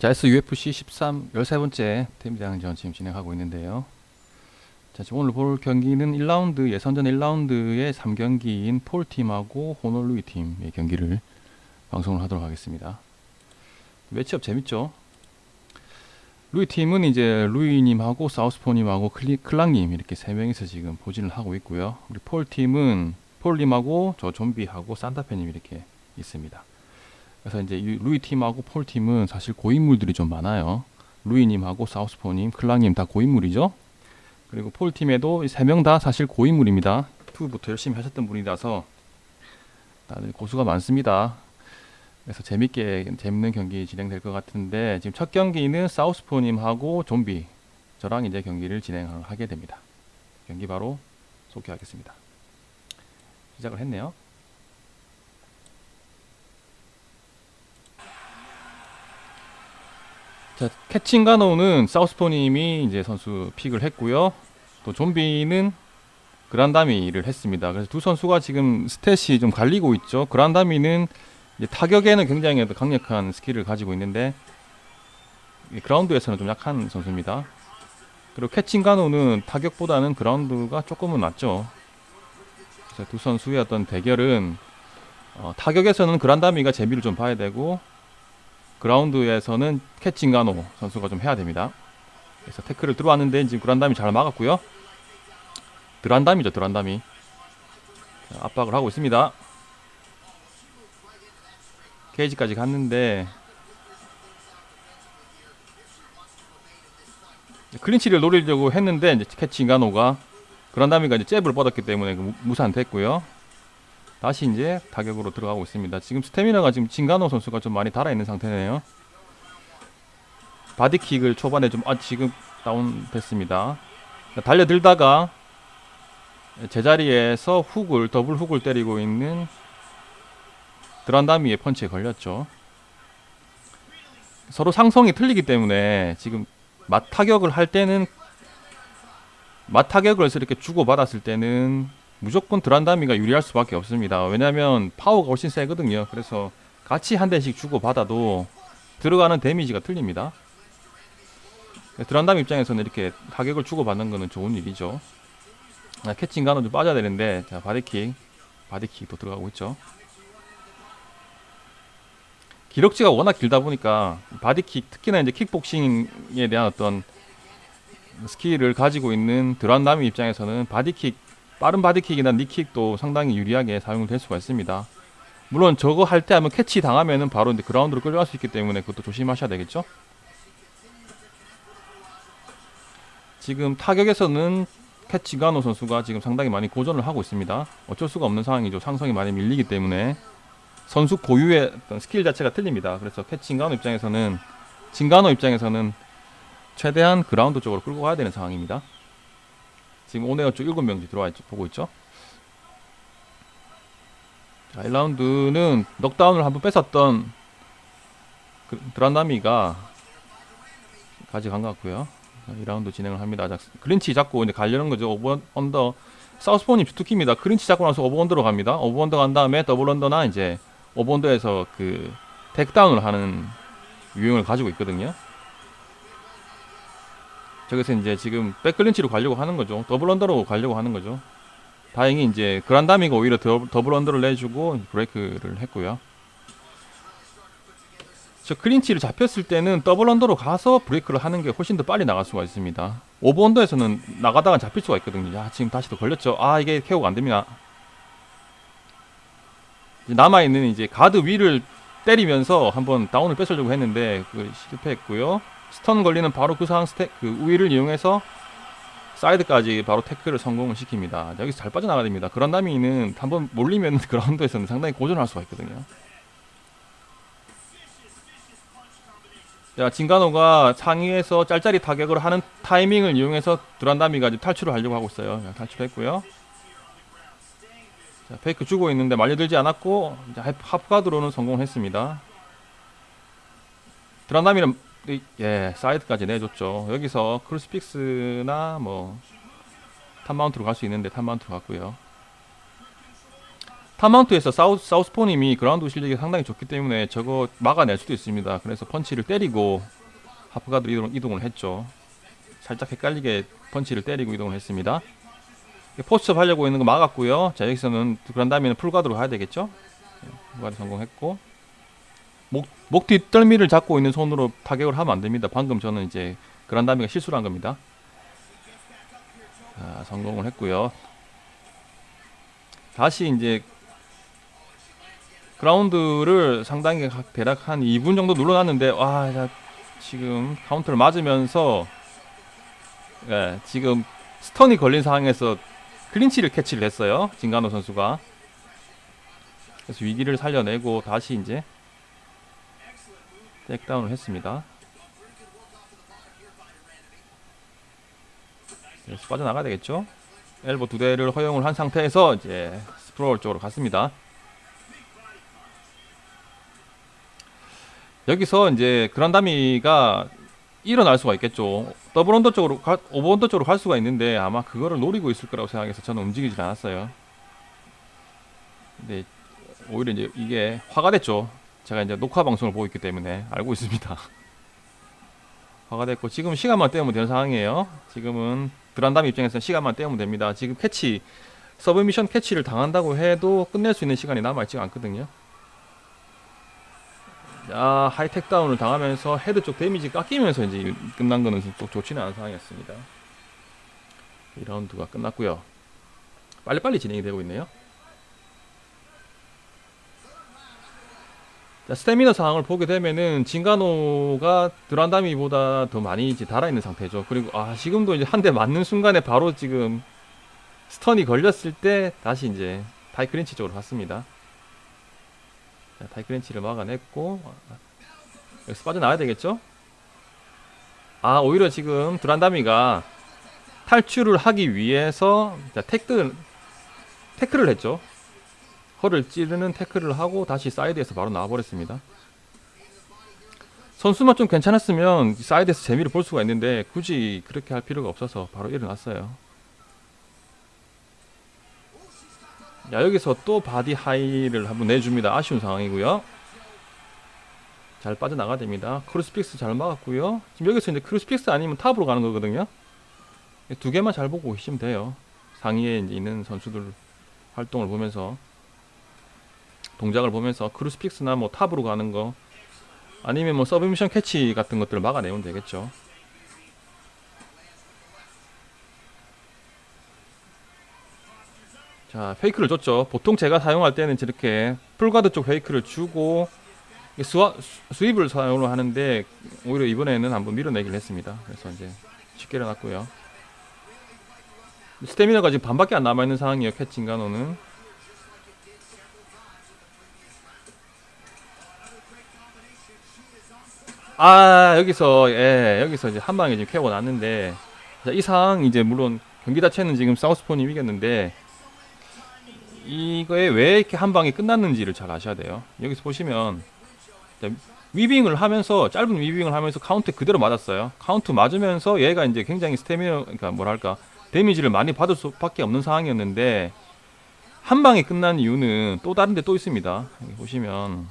자, SUFC 13 13번째 태미대항전 지금 진행하고 있는데요. 자, 지금 오늘 볼 경기는 1라운드 예선전 1라운드의 3경기인 폴 팀하고 호놀루이 팀의 경기를 방송을 하도록 하겠습니다. 매치업 재밌죠? 루이 팀은 이제 루이님하고 사우스포님하고 클리, 클랑님 이렇게 세 명이서 지금 포진을 하고 있고요. 우리 폴 팀은 폴님하고 저 좀비하고 산타페님 이렇게 있습니다. 그래서 이제 이 루이 팀하고 폴 팀은 사실 고인물들이 좀 많아요. 루이님하고 사우스포님, 클랑님 다 고인물이죠. 그리고 폴 팀에도 세 명 다 사실 고인물입니다. 투부터 열심히 하셨던 분이라서 다들 고수가 많습니다. 그래서 재밌게 재밌는 경기 진행될 것 같은데 지금 첫 경기는 사우스포님하고 좀비 저랑 이제 경기를 진행하게 됩니다. 경기 바로 소개하겠습니다. 시작을 했네요. 자, 캐칭가노는 사우스포님이 이제 선수 픽을 했고요. 또 좀비는 그란다미를 했습니다. 그래서 두 선수가 지금 스탯이 좀 갈리고 있죠. 그란다미는 이제 타격에는 굉장히 강력한 스킬을 가지고 있는데 이 그라운드에서는 좀 약한 선수입니다. 그리고 캐칭가노는 타격보다는 그라운드가 조금은 낫죠. 그래서 두 선수의 어떤 대결은 어, 타격에서는 그란다미가 재미를 좀 봐야 되고 그라운드에서는 캐칭가노 선수가 좀 해야 됩니다. 그래서 태클을 들어왔는데 지금 그란담이 잘 막았고요. 드란담이죠, 드란담이. 자, 압박을 하고 있습니다. 케이지까지 갔는데 클린치를 노리려고 했는데 이제 캐칭가노가 그란다미가 이제 잽을 뻗었기 때문에 그 무- 무산됐고요. 다시 이제 타격으로 들어가고 있습니다. 지금 스태미나가 지금 진가노 선수가 좀 많이 달아 있는 상태네요. 바디킥을 초반에 좀 아, 지금 다운됐습니다. 달려들다가 제자리에서 훅을 더블 훅을 때리고 있는 드란다미의 펀치에 걸렸죠. 서로 상성이 틀리기 때문에 지금 맞타격을 할 때는 맞타격을 이렇게 주고 받았을 때는 무조건 드란다미가 유리할 수밖에 없습니다. 왜냐하면 파워가 훨씬 세거든요. 그래서 같이 한 대씩 주고 받아도 들어가는 데미지가 틀립니다. 드란다미 입장에서는 이렇게 타격을 주고 받는 거는 좋은 일이죠. 아, 캐칭 가는 좀 빠져야 되는데 자 바디킥 바디킥도 들어가고 있죠. 기럭지가 워낙 길다 보니까 바디킥 특히나 이제 킥복싱에 대한 어떤 스킬을 가지고 있는 드란다미 입장에서는 바디킥 빠른 바디킥이나 니킥도 상당히 유리하게 사용될 될 수가 있습니다. 물론 저거 할 때 하면 캐치 당하면은 바로 이제 그라운드로 끌려갈 수 있기 때문에 그것도 조심하셔야 되겠죠. 지금 타격에서는 캐치가노 선수가 지금 상당히 많이 고전을 하고 있습니다. 어쩔 수가 없는 상황이죠. 상성이 많이 밀리기 때문에 선수 고유의 스킬 자체가 틀립니다. 그래서 캐치가노 입장에서는 진가노 입장에서는 최대한 그라운드 쪽으로 끌고 가야 되는 상황입니다. 지금 오네어 쪽 7명지 들어와 있죠. 보고 있죠. 자, 1라운드는 넉다운을 한번 뺏었던 그, 드란다미가 가져간 것 같고요. 자, 2라운드 진행을 합니다. 자, 클린치 잡고 이제 가려는 거죠. 오버 언더 사우스포님 투키입니다. 클린치 잡고 나서 오버 언더로 갑니다. 오버 언더 간 다음에 더블 언더나 이제 오버 언더에서 그 택다운을 하는 유형을 가지고 있거든요. 저기서 이제 지금 백클린치로 가려고 하는 거죠. 더블 언더로 가려고 하는 거죠. 다행히 이제 그란다미가 오히려 더, 더블 언더를 내주고 브레이크를 했고요. 저 클린치를 잡혔을 때는 더블 언더로 가서 브레이크를 하는 게 훨씬 더 빨리 나갈 수가 있습니다. 오버 언더에서는 나가다가 잡힐 수가 있거든요. 야, 지금 다시 또 걸렸죠. 아, 이게 케어가 안 됩니다. 남아 있는 이제 가드 위를 때리면서 한번 다운을 뺏으려고 했는데 그 실패했고요. 스턴 걸리는 바로 그 상황 스택 그 우위를 이용해서 사이드까지 바로 태클을 성공을 시킵니다. 여기서 잘 빠져나가야 됩니다. 그란다미는 한번 몰리면 그라운드에서는 상당히 고전할 수가 있거든요. 자, 진가노가 상위에서 짤짤이 타격을 하는 타이밍을 이용해서 드란다미가 지금 탈출을 하려고 하고 있어요. 자, 탈출했고요. 자, 페이크 주고 있는데 말려들지 않았고 하프- 하프가드로는 성공했습니다. 드란다미는 이- 예 사이드까지 내줬죠. 여기서 크루스픽스나 뭐 탑마운트로 갈 수 있는데 탑마운트로 갔고요. 타마운트에서 사우, 사우스포님이 그라운드 실력이 상당히 좋기 때문에 저거 막아낼 수도 있습니다. 그래서 펀치를 때리고 하프가드로 이동, 이동을 했죠. 살짝 헷갈리게 펀치를 때리고 이동을 했습니다. 포스트업 하려고 있는 거 막았고요. 자 여기서는 그런 다음에는 풀가드로 가야 되겠죠. 네, 풀가드 성공했고 목, 목 뒷덜미를 잡고 있는 손으로 타격을 하면 안 됩니다. 방금 저는 이제 그란다미가 실수를 한 겁니다. 자, 성공을 했고요. 다시 이제 그라운드를 상당히 각- 대략 한 2분 정도 눌러놨는데 와 자, 지금 카운터를 맞으면서 예, 지금 스턴이 걸린 상황에서 클린치를 캐치를 했어요. 진가노 선수가. 그래서 위기를 살려내고 다시 이제 백다운을 했습니다. 그래서 빠져나가야 되겠죠? 엘보 두 대를 허용을 한 상태에서 이제 스프롤 쪽으로 갔습니다. 여기서 이제 그란다미가 일어날 수가 있겠죠. 더블 언더 쪽으로, 가, 오버 언더 쪽으로 갈 수가 있는데 아마 그거를 노리고 있을 거라고 생각해서 저는 움직이질 않았어요. 근데 오히려 이제 이게 화가 됐죠. 제가 이제 녹화 방송을 보고 있기 때문에 알고 있습니다. 화가 됐고 지금 시간만 때우면 되는 상황이에요. 지금은 드란담 입장에서는 시간만 때우면 됩니다. 지금 캐치 서브미션 캐치를 당한다고 해도 끝낼 수 있는 시간이 남아있지가 않거든요. 자, 하이텍 다운을 당하면서 헤드 쪽 데미지 깎이면서 이제 끝난 거는 또 좋지는 않은 상황이었습니다. 2라운드가 끝났고요. 빨리빨리 진행이 되고 있네요. 스태미너 상황을 보게 되면은 진가노가 드란다미보다 더 많이 이제 달아있는 상태죠. 그리고 아 지금도 이제 한 대 맞는 순간에 바로 지금 스턴이 걸렸을 때 다시 이제 타이크렌치 쪽으로 갔습니다. 자, 타이크렌치를 막아냈고 아, 여기서 빠져나와야 되겠죠? 아 오히려 지금 드란다미가 탈출을 하기 위해서 자, 태클 태클을 했죠. 허를 찌르는 태클을 하고 다시 사이드에서 바로 나와버렸습니다. 선수만 좀 괜찮았으면 사이드에서 재미를 볼 수가 있는데 굳이 그렇게 할 필요가 없어서 바로 일어났어요. 자 여기서 또 바디 하이를 한번 내줍니다. 아쉬운 상황이고요. 잘 빠져나가야 됩니다. 크루스픽스 잘 막았고요. 지금 여기서 이제 크루스픽스 아니면 탑으로 가는 거거든요. 두 개만 잘 보고 계시면 돼요. 상위에 있는 선수들 활동을 보면서 동작을 보면서 크루스픽스나 뭐 탑으로 가는 거 아니면 뭐 서브미션 캐치 같은 것들을 막아내면 되겠죠. 자, 페이크를 줬죠. 보통 제가 사용할 때는 저렇게 풀가드 쪽 페이크를 주고 이 스와, 스- 스윕을 사용을 하는데 오히려 이번에는 한번 밀어내기를 했습니다. 그래서 이제 쉽게 일어났고요. 스태미너가 지금 반밖에 안 남아있는 상황이에요. 캐칭가노는. 아 여기서 예 여기서 이제 한 방에 지금 캐고 났는데 자, 이 상황 이제 물론 경기 자체는 지금 사우스폰이 이겼는데 이거에 왜 이렇게 한 방에 끝났는지를 잘 아셔야 돼요. 여기서 보시면 자, 위빙을 하면서 짧은 위빙을 하면서 카운트 그대로 맞았어요. 카운트 맞으면서 얘가 이제 굉장히 스태미너 그러니까 뭐랄까 데미지를 많이 받을 수밖에 없는 상황이었는데 한 방에 끝난 이유는 또 다른 데 또 있습니다. 보시면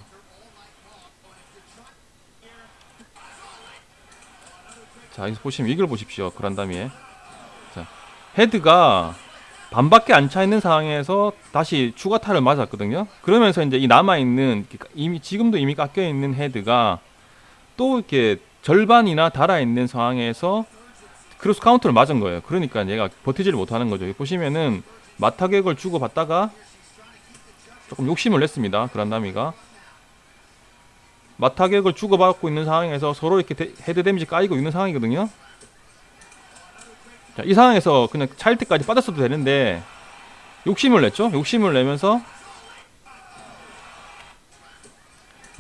자, 여기서 보시면 이걸 보십시오. 그란다미에. 자, 헤드가 반밖에 안 차 있는 상황에서 다시 추가 타를 맞았거든요. 그러면서 이제 이 남아 있는 이미 지금도 이미 깎여 있는 헤드가 또 이렇게 절반이나 달아 있는 상황에서 크로스 카운트를 맞은 거예요. 그러니까 얘가 버티지를 못하는 거죠. 보시면은 마타격을 주고 받다가 조금 욕심을 냈습니다. 그란다미가 마타격을 주고받고 있는 상황에서 서로 이렇게 데- 헤드 데미지 까이고 있는 상황이거든요. 자, 이 상황에서 그냥 차일 때까지 빠졌어도 되는데 욕심을 냈죠. 욕심을 내면서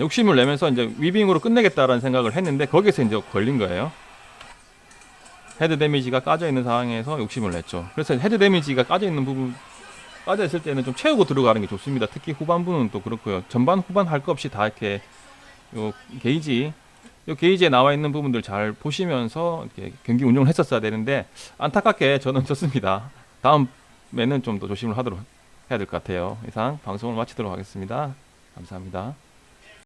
욕심을 내면서 이제 위빙으로 끝내겠다라는 생각을 했는데 거기서 이제 걸린 거예요. 헤드 데미지가 까져 있는 상황에서 욕심을 냈죠. 그래서 헤드 데미지가 까져 있는 부분 빠져 있을 때는 좀 채우고 들어가는 게 좋습니다. 특히 후반부는 또 그렇고요. 전반 후반 할거 없이 다 이렇게 요 게이지 요 게이지에 나와 있는 부분들 잘 보시면서 이렇게 경기 운영을 했었어야 되는데 안타깝게 저는 졌습니다. 다음에는 좀 더 조심을 하도록 해야 될 것 같아요. 이상 방송을 마치도록 하겠습니다. 감사합니다.